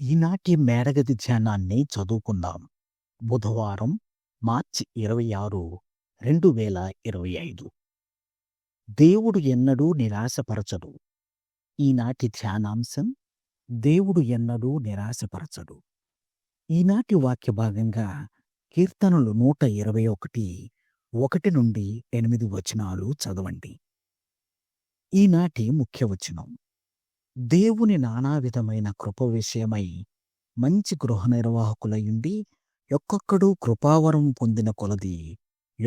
ఈనాటి మేడగది ధ్యానాన్ని చదువుకుందాం. బుధవారం మార్చి ఇరవై ఆరు రెండు వేల ఇరవై ఐదు దేవుడు ఎన్నడూ నిరాశపరచడు. ఈనాటి ధ్యానాంశం దేవుడు ఎన్నడూ నిరాశపరచడు. ఈనాటి వాక్య భాగంగా కీర్తనలు నూట ఇరవై ఒకటి ఒకటి నుండి ఎనిమిది వచనాలు చదవండి. ఈనాటి ముఖ్య వచనం. దేవుని నానా విధమైన కృప విషయమై మంచి గృహ నిర్వాహకులయుండి ఒక్కొక్కడు కృపావరం పొందిన కొలది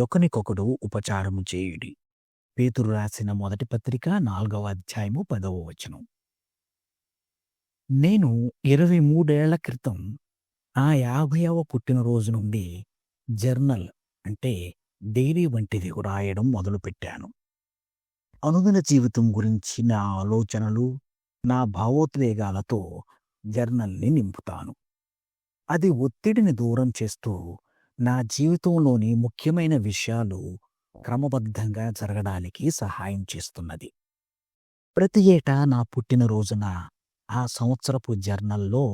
ఒకనికొకడు ఉపచారము చేయుడి. పేతురు రాసిన మొదటి పత్రిక నాలుగవ అధ్యాయము పదవ వచనం. నేను ఇరవై మూడేళ్ళ క్రితం ఆ యాభైవ పుట్టినరోజు నుండి జర్నల్ అంటే డైరీ వంటిది రాయడం మొదలుపెట్టాను. అనుదిన జీవితం గురించి నా ఆలోచనలు నా భావోద్వేగాలతో జర్నల్ని నింపుతాను. అది ఒత్తిడిని దూరం చేస్తూ నా జీవితంలోని ముఖ్యమైన విషయాలు క్రమబద్ధంగా జరగడానికి సహాయం చేస్తున్నది. ప్రతి ఏటా నా పుట్టినరోజున ఆ సంవత్సరపు జర్నల్లో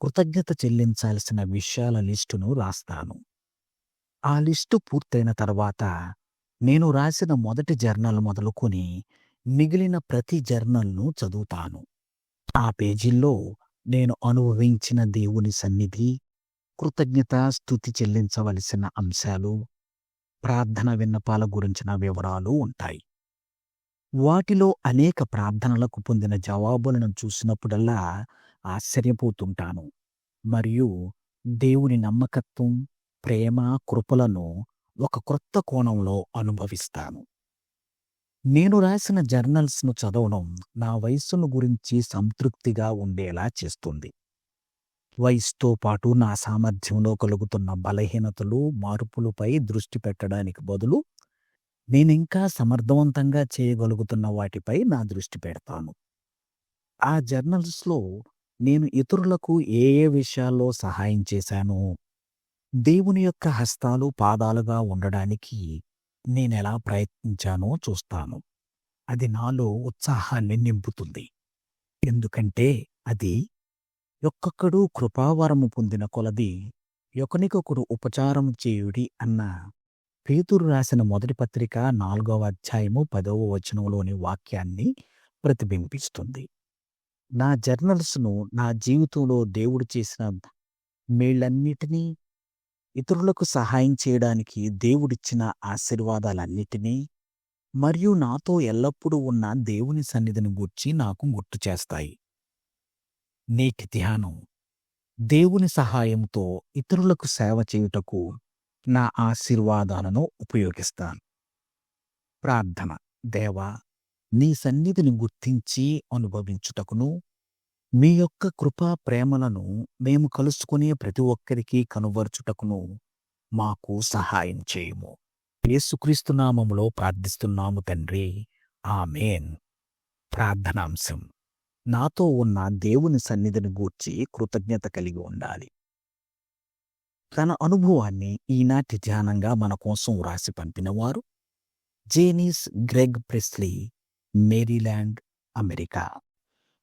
కృతజ్ఞత చెల్లించాల్సిన విషయాల లిస్టును రాస్తాను. ఆ లిస్టు పూర్తయిన తర్వాత నేను రాసిన మొదటి జర్నల్ మొదలుకొని మిగిలిన ప్రతి జర్నల్ను చదువుతాను. ఆ పేజీల్లో నేను అనుభవించిన దేవుని సన్నిధి కృతజ్ఞత స్థుతి చెల్లించవలసిన అంశాలు ప్రార్థన విన్నపాల గురించిన వివరాలు ఉంటాయి. వాటిలో అనేక ప్రార్థనలకు పొందిన జవాబులను చూసినప్పుడల్లా ఆశ్చర్యపోతుంటాను. మరియు దేవుని నమ్మకత్వం ప్రేమ కృపలను ఒక క్రొత్త కోణంలో అనుభవిస్తాను. నేను రాసిన జర్నల్స్ను చదవడం నా వయస్సును గురించి సంతృప్తిగా ఉండేలా చేస్తుంది. వయసుతో పాటు నా సామర్థ్యంలో కలుగుతున్న బలహీనతలు మార్పులపై దృష్టి పెట్టడానికి బదులు నేనింకా సమర్థవంతంగా చేయగలుగుతున్న వాటిపై నా దృష్టి పెడతాను. ఆ జర్నల్స్లో నేను ఇతరులకు ఏ ఏ విషయాల్లో సహాయం చేశానో దేవుని యొక్క హస్తాలు పాదాలుగా ఉండడానికి నేనెలా ప్రయత్నించానో చూస్తాను. అది నాలో ఉత్సాహాన్ని నింపుతుంది. ఎందుకంటే అది ఒక్కొక్కడు కృపావరము పొందిన కొలది ఒకనికొకడు ఉపచారం చేయుడి అన్న పేతురు రాసిన మొదటి పత్రిక నాలుగవ అధ్యాయము పదవ వచనంలోని వాక్యాన్ని ప్రతిబింబిస్తుంది. నా జర్నల్స్ను నా జీవితంలో దేవుడు చేసిన మేళ్ళన్నిటినీ ఇతరులకు సహాయం చేయడానికి దేవుడిచ్చిన ఆశీర్వాదాలన్నిటినీ మరియు నాతో ఎల్లప్పుడూ ఉన్న దేవుని సన్నిధిని గూర్చి నాకు గుర్తు చేస్తాయి. నేటి ధ్యానం. దేవుని సహాయంతో ఇతరులకు సేవ చేయుటకు నా ఆశీర్వాదాలను ఉపయోగిస్తాను. ప్రార్థన. దేవా నీ సన్నిధిని గుర్తించి అనుభవించుటకును మీ యొక్క కృపా ప్రేమలను మేము కలుసుకునే ప్రతి ఒక్కరికి కనువర్చుటకును మాకు సహాయం చేయము. యేసుక్రీస్తునామములో ప్రార్థిస్తున్నాము తండ్రి. ఆమెన్. ప్రార్థనాంశం. నాతో ఉన్న దేవుని సన్నిధిని గూర్చి కృతజ్ఞత కలిగి ఉండాలి. తన అనుభవాన్ని ఈనాటి ధ్యానంగా మన కోసం వ్రాసి పంపినవారు Janice Greg Presley Maryland America.